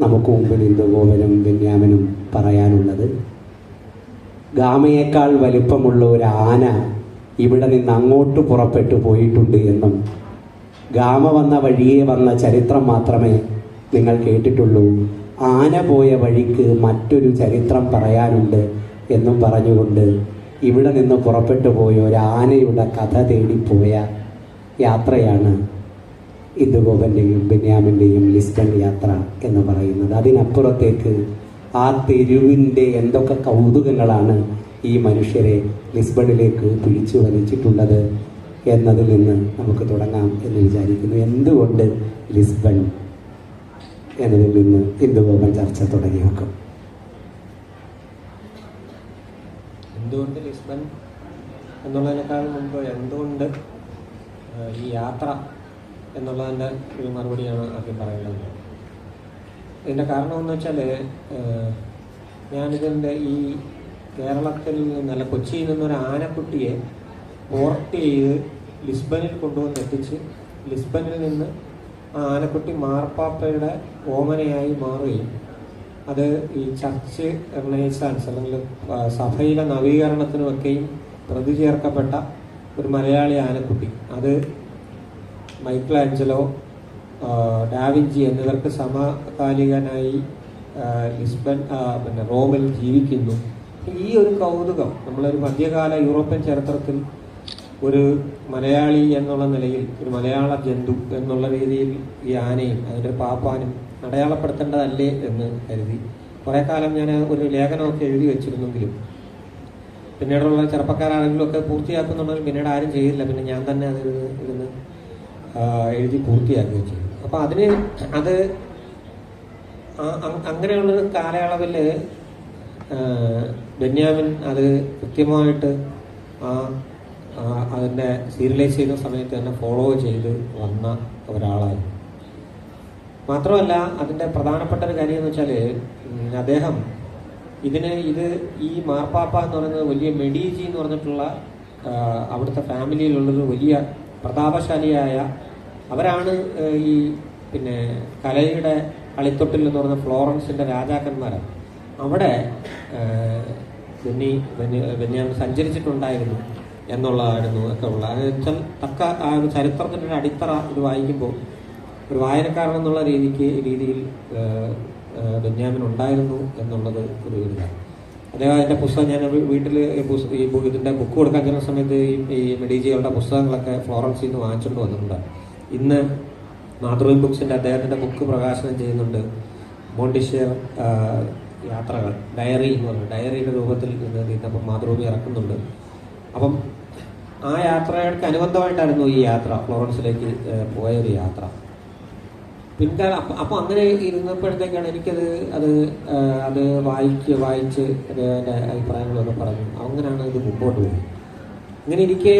നമുക്ക് മുമ്പിൽ ഇന്ദുഗോപനും ബെന്യാമിനും പറയാനുള്ളത് ഗാമയേക്കാൾ വലിപ്പമുള്ള ഒരു ആന ഇവിടെ നിന്ന് അങ്ങോട്ട് പുറപ്പെട്ടു പോയിട്ടുണ്ട് എന്നും ഗാമ വന്ന വഴിയെ വന്ന ചരിത്രം മാത്രമേ നിങ്ങൾ കേട്ടിട്ടുള്ളൂ. ആന പോയ വഴിക്ക് മറ്റൊരു ചരിത്രം പറയാനുണ്ട് എന്നും പറഞ്ഞുകൊണ്ട് ഇവിടെ നിന്ന് പുറപ്പെട്ടു പോയ ഒരു ആനയുടെ കഥ തേടിപ്പോയ യാത്രയാണ് ഇന്ദുഗോപന്റെയും ബെന്യാമിന്റെയും ലിസ്റ്റൺ യാത്ര എന്ന് പറയുന്നത്. അതിനപ്പുറത്തേക്ക് ആ തെരുവിന്റെ എന്തൊക്കെ കൗതുകങ്ങളാണ് ഈ മനുഷ്യരെ ലിസ്ബണിലേക്ക് പിടിച്ചു വലിച്ചിട്ടുള്ളത് എന്നതിൽ നിന്ന് നമുക്ക് തുടങ്ങാം എന്ന് വിചാരിക്കുന്നു. എന്തുകൊണ്ട് ലിസ്ബൺ എന്നതിൽ നിന്ന് ഇന്ദുബോബൻ ചർച്ച തുടങ്ങി വെക്കും എന്തുകൊണ്ട് ലിസ്ബൺ എന്നുള്ളതിനേക്കാൾ മുമ്പ് എന്തുകൊണ്ട് ഈ യാത്ര എന്നുള്ളതിന്റെ ഒരു മറുപടിയാണ് ആദ്യം പറയുന്നത് ഇതിന്റെ കാരണം എന്ന് വെച്ചാൽ ഞാനിതിന്റെ ഈ കേരളത്തിൽ നിന്നല്ല കൊച്ചിയിൽ നിന്നൊരു ആനക്കുട്ടിയെ പോർട്ട് ചെയ്ത് ലിസ്ബണിൽ കൊണ്ടുവന്ന് എത്തിച്ച് ലിസ്ബണിൽ നിന്ന് ആ ആനക്കുട്ടി മാർപ്പാപ്പയുടെ ഓമനയായി മാറുകയും അത് ഈ ചർച്ച് റിനൈസാൻസ് അല്ലെങ്കിൽ സഭയിലെ നവീകരണത്തിനുമൊക്കെയും പ്രതി ചേർക്കപ്പെട്ട ഒരു മലയാളി ആനക്കുട്ടി. അത് മൈക്കിൾ ആഞ്ചലോ ഡാവിഞ്ചി എന്നിവർക്ക് സമകാലികനായി ലിസ്ബൺ പിന്നെ റോമിൽ ജീവിക്കുന്നു. ഈ ഒരു കൗതുകം നമ്മളൊരു മധ്യകാല യൂറോപ്യൻ ചരിത്രത്തിൽ ഒരു മലയാളി എന്നുള്ള നിലയിൽ ഒരു മലയാള ജന്തു എന്നുള്ള രീതിയിൽ ഈ ആനയും അതിന്റെ പാപ്പാനും അടയാളപ്പെടുത്തേണ്ടതല്ലേ എന്ന് കരുതി. കുറേ കാലം ഞാൻ ഒരു ലേഖനമൊക്കെ എഴുതി വെച്ചിരുന്നെങ്കിലും പിന്നീടുള്ള ചെറുപ്പക്കാരാണെങ്കിലും ഒക്കെ പൂർത്തിയാക്കുന്നുണ്ടെങ്കിൽ പിന്നീട് ആരും ചെയ്തില്ല. പിന്നെ ഞാൻ തന്നെ അതിൽ ഇരുന്ന് എഴുതി പൂർത്തിയാക്കി വെച്ചത് അപ്പോൾ അതിന് അത് അങ്ങനെയുള്ള കാലയളവിൽ ബെന്യാമിൻ അത് കൃത്യമായിട്ട് ആ അതിന്റെ സീരിയലൈസ് ചെയ്യുന്ന സമയത്ത് തന്നെ ഫോളോ ചെയ്ത് വന്ന ഒരാളായിരുന്നു മാത്രമല്ല അതിന്റെ പ്രധാനപ്പെട്ട ഒരു കാര്യം എന്ന് വെച്ചാൽ അദ്ദേഹം ഇതിന് ഇത് ഈ മാർപ്പാപ്പ എന്ന് പറയുന്നത് വലിയ മെഡീജി എന്ന് പറഞ്ഞിട്ടുള്ള അവിടുത്തെ ഫാമിലിയിലുള്ളൊരു വലിയ പ്രതാപശാലിയായ അവരാണ് ഈ പിന്നെ കലയുടെ കളിത്തൊട്ടിൽ എന്ന് പറഞ്ഞ ഫ്ലോറൻസിന്റെ രാജാക്കന്മാരാണ് അവിടെ ബെന്നി ബെന്യാമിൻ സഞ്ചരിച്ചിട്ടുണ്ടായിരുന്നു എന്നുള്ളതായിരുന്നു ഒക്കെ ഉള്ള. വെച്ചാൽ തക്ക ആ ഒരു ചരിത്രത്തിന്റെ ഒരു അടിത്തറ ഇത് വായിക്കുമ്പോൾ ഒരു വായനക്കാരൻ എന്നുള്ള രീതിക്ക് രീതിയിൽ ബെന്യാമിൻ ഉണ്ടായിരുന്നു എന്നുള്ളത് ഒരു ഇതാണ്. അദ്ദേഹം അതിന്റെ പുസ്തകം ഞാൻ വീട്ടിൽ ഈ ഇതിന്റെ ബുക്ക് കൊടുക്കാൻ ചെന്ന സമയത്ത് ഈ ഈ പുസ്തകങ്ങളൊക്കെ ഫ്ലോറൻസിൽ നിന്ന് വാങ്ങിച്ചുകൊണ്ട് വന്നിട്ടുണ്ട്. ഇന്ന് മാതൃഭൂമി ബുക്സിന്റെ അദ്ദേഹത്തിന്റെ ബുക്ക് പ്രകാശനം ചെയ്യുന്നുണ്ട്. മോണ്ടിഷ്യർ യാത്രകൾ ഡയറി എന്ന് പറഞ്ഞു ഡയറിയുടെ രൂപത്തിൽ ഇന്ന് ഇന്നിപ്പം മാതൃഭൂമി ഇറക്കുന്നുണ്ട്. അപ്പം ആ യാത്രകൾക്ക് അനുബന്ധമായിട്ടായിരുന്നു ഈ യാത്ര ഫ്ലോറൻസിലേക്ക് പോയ ഒരു യാത്ര. പിൻകാലം അപ്പം അങ്ങനെ ഇരുന്നപ്പോഴത്തേക്കാണ് എനിക്കത് അത് അത് വായിച്ച് വായിച്ച് എന്റെ അഭിപ്രായങ്ങളൊക്കെ പറഞ്ഞു. അങ്ങനെയാണ് ഇത് മുമ്പോട്ട് പോയത്. അങ്ങനെ ഇരിക്കെ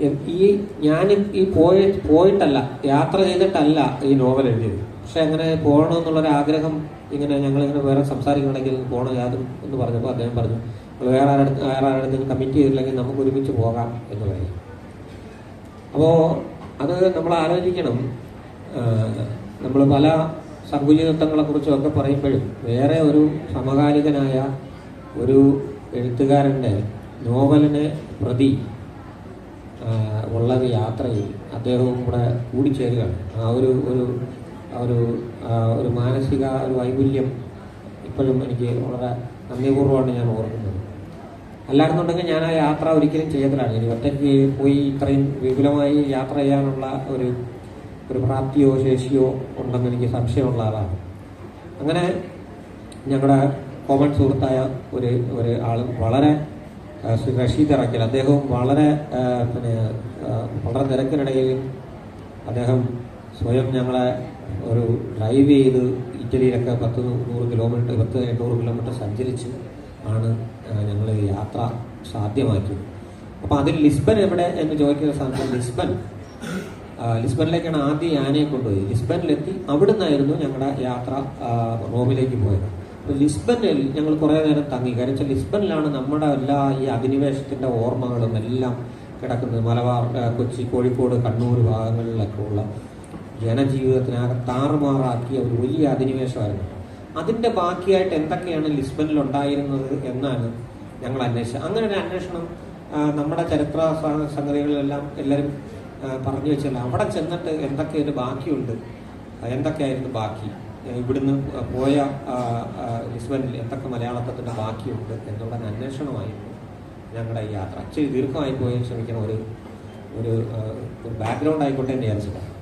എ- ഈ ഞാൻ ഈ പോയി പോയിട്ടല്ല യാത്ര ചെയ്തിട്ടല്ല ഈ നോവൽ എഴുതിയത്. പക്ഷെ അങ്ങനെ പോകണമെന്നുള്ളൊരു ആഗ്രഹം ഇങ്ങനെ ഞങ്ങളിങ്ങനെ വേറെ സംസാരിക്കണമെങ്കിൽ പോകണം യാതും എന്ന് പറഞ്ഞപ്പോൾ അദ്ദേഹം പറഞ്ഞു നമ്മൾ വേറെ ആരുടെ വേറെ ആരുടെ കമ്മിറ്റ് ചെയ്തില്ലെങ്കിൽ നമുക്ക് ഒരുമിച്ച് പോകാം എന്ന് പറയും അപ്പോൾ അത് നമ്മൾ ആലോചിക്കണം നമ്മൾ പല സർഗുജിതത്വങ്ങളെ കുറിച്ചൊക്കെ പറയുമ്പോഴും വേറെ ഒരു സമകാലികനായ ഒരു എഴുത്തുകാരന്റെ നോവലിനെ പ്രതി ഉള്ള യാത്രയിൽ അദ്ദേഹവും കൂടെ കൂടിച്ചേരുകയാണ്. ആ ഒരു ഒരു ഒരു ഒരു മാനസിക ഒരു വൈകുല്യം ഇപ്പോഴും എനിക്ക് വളരെ നന്ദിപൂർവമാണ് ഞാൻ ഓർക്കുന്നത്. അല്ലായിരുന്നുണ്ടെങ്കിൽ ഞാൻ ആ യാത്ര ഒരിക്കലും ചെയ്യത്തിലാണ് ഇനി ഒറ്റയ്ക്ക് പോയി ഇത്രയും വിപുലമായി യാത്ര ചെയ്യാനുള്ള ഒരു ഒരു പ്രാപ്തിയോ ശേഷിയോ ഉണ്ടെന്ന് എനിക്ക് സംശയമുള്ള ആളാണ്. അങ്ങനെ ഞങ്ങളുടെ കോമൺ സുഹൃത്തായ ഒരു ഒരു ആൾ വളരെ റഷീദ് ഇറക്കൽ അദ്ദേഹവും വളരെ പിന്നെ വളരെ തിരക്കിനിടയിൽ അദ്ദേഹം സ്വയം ഞങ്ങളെ ഒരു ഡ്രൈവ് ചെയ്ത് ഇറ്റലിയിലൊക്കെ പത്ത് നൂറ് കിലോമീറ്റർ പത്ത് എണ്ണൂറ് കിലോമീറ്റർ സഞ്ചരിച്ച് ആണ് ഞങ്ങൾ യാത്ര സാധ്യമാക്കിയത്. അപ്പോൾ അതിൽ ലിസ്ബൻ എവിടെ എന്ന് ചോദിക്കുന്ന സാധനം ലിസ്ബൻ ആ, ലിസ്ബണിലേക്കാണ് ആദ്യം യാനയെ കൊണ്ടുപോയി ലിസ്ബനിലെത്തി അവിടുന്നായിരുന്നു ഞങ്ങളുടെ യാത്ര റോമിലേക്ക് പോയത്. അപ്പോൾ ലിസ്ബനിൽ ഞങ്ങൾ കുറേ നേരം തങ്ങി. കാരണം വെച്ചാൽ ലിസ്ബനിലാണ് നമ്മുടെ എല്ലാ ഈ അധിനിവേശത്തിന്റെ ഓർമ്മകളും എല്ലാം കിടക്കുന്നത്. മലബാർ കൊച്ചി കോഴിക്കോട് കണ്ണൂർ ഭാഗങ്ങളിലൊക്കെ ഉള്ള ജനജീവിതത്തിനാകെ താറുമാറാക്കിയ ഒരു വലിയ അധിനിവേശമായിരുന്നു. അതിന്റെ ബാക്കിയായിട്ട് എന്തൊക്കെയാണ് ലിസ്ബനിൽ ഉണ്ടായിരുന്നത് എന്നാണ് ഞങ്ങൾ അന്വേഷിച്ചത്. അങ്ങനെ ഒരു അന്വേഷണം നമ്മുടെ ചരിത്ര സംഗതികളിലെല്ലാം എല്ലാവരും പറഞ്ഞു വെച്ചാൽ അവിടെ ചെന്നിട്ട് എന്തൊക്കെ ഒരു ബാക്കിയുണ്ട്? എന്തൊക്കെയായിരുന്നു ബാക്കി? ഇവിടുന്ന് പോയ ലിസ്ബനിൽ എന്തൊക്കെ മലയാളത്തിന്റെ ബാക്കിയുണ്ട് എന്നുള്ള അന്വേഷണമായിരുന്നു. ഞങ്ങളുടെ ഈ യാത്ര. അച്ഛൻ ദീർഘമായി പോയി ക്ഷമിക്കണം. ഒരു ഒരു ബാക്ക്ഗ്രൗണ്ട് ആയിക്കോട്ടെ എന്ന് വിചാരിച്ചതാണ്